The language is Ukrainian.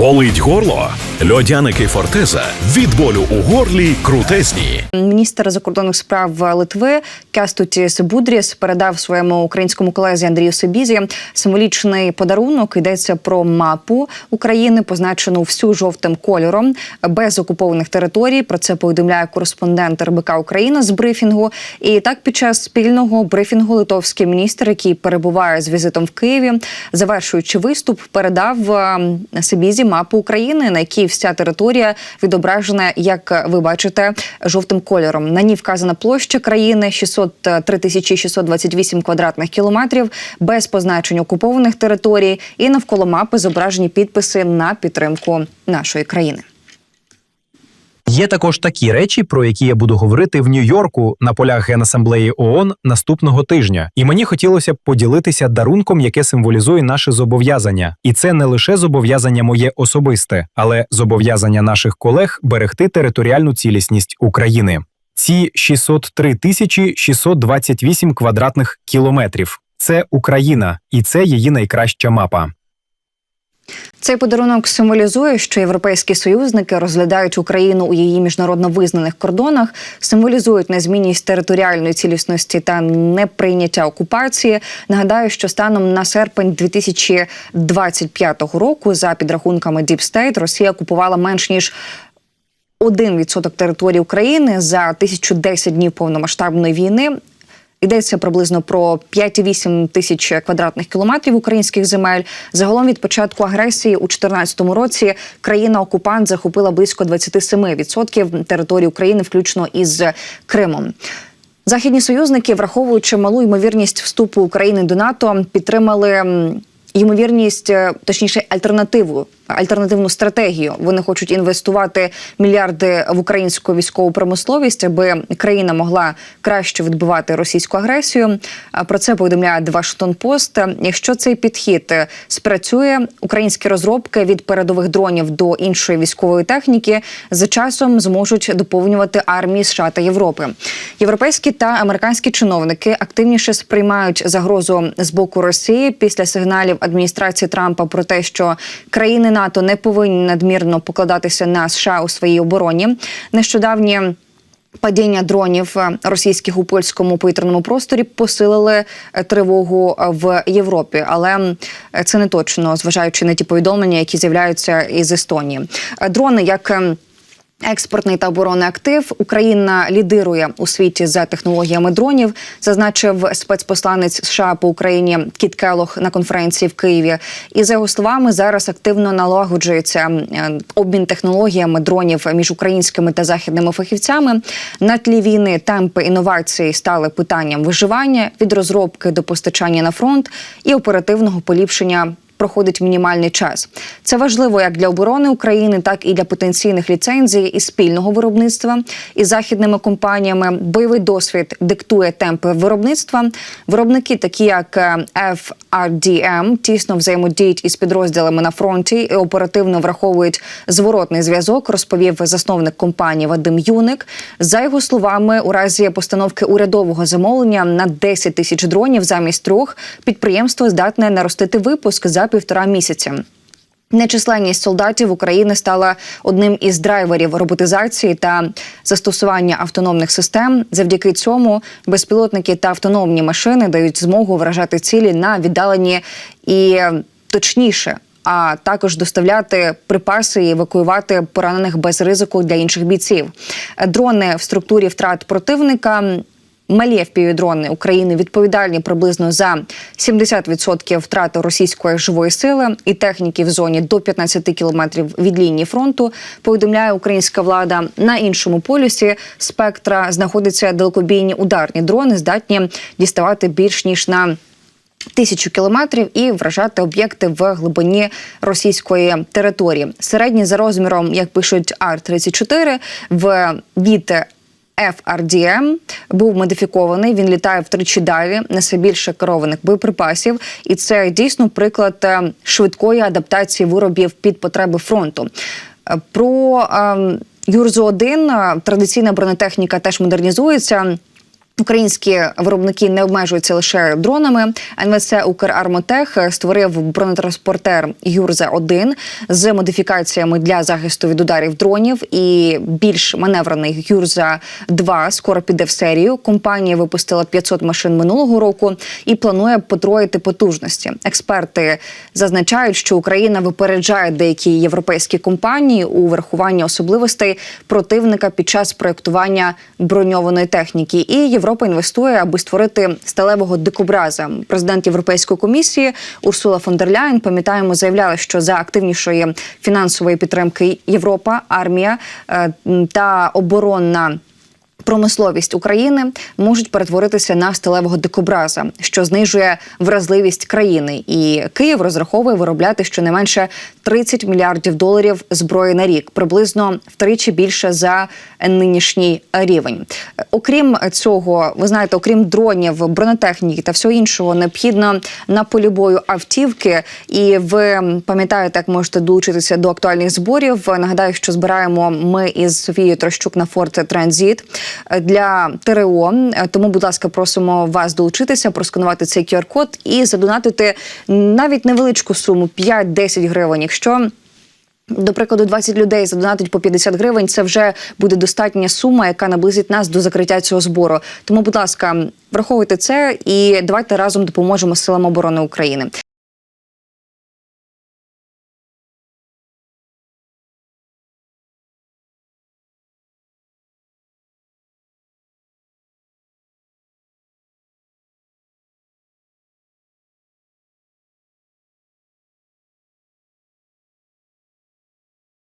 Болить горло? Льодяники Фортеза від болю у горлі крутезні. Міністр закордонних справ Литви Кестуті Себудріс передав своєму українському колезі Андрію Сибізі символічний подарунок. Йдеться про мапу України, позначену всю жовтим кольором без окупованих територій. Про це повідомляє кореспондент РБК Україна з брифінгу. І так, під час спільного брифінгу литовський міністр, який перебуває з візитом в Києві, завершуючи виступ, передав е, Сибізі мапу України, на якій вся територія відображена, як ви бачите, жовтим кольором. На ній вказана площа країни 603 тисячі 628 квадратних кілометрів без позначень окупованих територій. І навколо мапи зображені підписи на підтримку нашої країни. Є також такі речі, про які я буду говорити в Нью-Йорку на полях Генасамблеї ООН наступного тижня. І мені хотілося б поділитися дарунком, яке символізує наше зобов'язання. І це не лише зобов'язання моє особисте, але зобов'язання наших колег берегти територіальну цілісність України. Ці 603 тисячі 628 квадратних кілометрів. Це Україна, і це її найкраща мапа. Цей подарунок символізує, що європейські союзники розглядають Україну у її міжнародно визнаних кордонах, символізують незмінність територіальної цілісності та неприйняття окупації. Нагадаю, що станом на серпень 2025 року, за підрахунками Deep State, Росія окупувала менш ніж 1% території України за 1010 днів повномасштабної війни. Йдеться приблизно про 5,8 тисяч квадратних кілометрів українських земель. Загалом від початку агресії у 2014 році країна-окупант захопила близько 27% території України, включно із Кримом. Західні союзники, враховуючи малу ймовірність вступу України до НАТО, підтримали ймовірність, е, точніше, альтернативу. Альтернативну стратегію вони хочуть інвестувати мільярди в українську військову промисловість, аби країна могла краще відбивати російську агресію. Про це повідомляє Washington Post. Якщо цей підхід е, спрацює, українські розробки від передових дронів до іншої військової техніки за часом зможуть доповнювати армії США та Європи. Європейські та американські чиновники активніше сприймають загрозу з боку Росії після сигналів адміністрації Трампа про те, що країни НАТО не повинні надмірно покладатися на США у своїй обороні. Нещодавні. Падіння дронів е, російських у польському повітряному просторі посилили е, тривогу е, в Європі, але це не точно, зважаючи на ті повідомлення, які з'являються із Естонії. Дрони як ем, Експортний та оборонний актив Україна лідирує у світі за технологіями дронів, зазначив спецпосланець США по Україні Кіт Келох на конференції в Києві. І за його словами, зараз активно налагоджується е, обмін технологіями дронів між українськими та західними фахівцями. На тлі війни темпи інновацій стали питанням виживання від розробки до постачання на фронт і оперативного поліпшення проходить мінімальний час. Це важливо як для оборони України, так і для потенційних ліцензій і спільного виробництва із західними компаніями. Бойовий досвід диктує темпи виробництва. Виробники, такі як е, FRDM, тісно взаємодіють із підрозділами на фронті і оперативно враховують зворотний зв'язок. Розповів засновник компанії Вадим Юник. За його словами, у разі постановки урядового замовлення на 10 тисяч дронів замість трьох підприємство здатне наростити випуск за півтора місяця. Нечисленність солдатів України стала одним із драйверів роботизації та застосування автономних систем. Завдяки цьому безпілотники та автономні машини дають змогу вражати цілі на віддалені і точніше. А також доставляти припаси і евакуювати поранених без ризику для інших бійців. Дрони в структурі втрат противника Малі FPV-дрони України відповідальні приблизно за 70% втрати російської живої сили і техніки в зоні до 15 кілометрів від лінії фронту. Повідомляє українська влада на іншому полюсі спектра знаходяться далекобійні ударні дрони, здатні діставати більш ніж на Тисячу кілометрів і вражати об'єкти в глибині російської території. Середній за розміром, як пишуть Ар-34, в від FRDM був модифікований. Він літає втричі далі, несе більше керованих боєприпасів, і це дійсно приклад е, швидкої адаптації виробів під потреби фронту. Е, Про ем, Юрзу 1 традиційна бронетехніка теж модернізується. Українські виробники не обмежуються лише дронами. НВЦ Укрармотех створив бронетранспортер Юрза 1 з модифікаціями для захисту від ударів дронів. І більш маневрений Юрза 2 скоро піде в серію. Компанія випустила 500 машин минулого року і планує потроїти потужності. Експерти зазначають, що Україна випереджає деякі європейські компанії у врахуванні особливостей противника під час проектування броньованої техніки. І Європа інвестує, аби створити сталевого дикобраза. Президент Європейської комісії Урсула фон дер Ляйн, пам'ятаємо, заявляла, що за активнішої фінансової підтримки Європа, армія е, та оборонна. Промисловість України можуть перетворитися на сталевого дикобраза, що знижує вразливість країни. І Київ розраховує виробляти щонайменше 30 мільярдів доларів зброї на рік, приблизно втричі більше за нинішній рівень. Окрім цього, ви знаєте, окрім дронів, бронетехніки та всього іншого, необхідно на полі бою автівки. І ви пам'ятаєте, як можете долучитися до актуальних зборів. Нагадаю, що збираємо ми із Софією Трощук на Форт Транзит для ТРО. Тому, будь ласка, просимо вас долучитися, просканувати цей QR-код і задонатити навіть невеличку суму 5-10 гривень. Якщо до прикладу, 20 людей задонатить по 50 гривень. Це вже буде достатня сума, яка наблизить нас до закриття цього збору. Тому, будь ласка, враховуйте це і давайте разом допоможемо силам оборони України.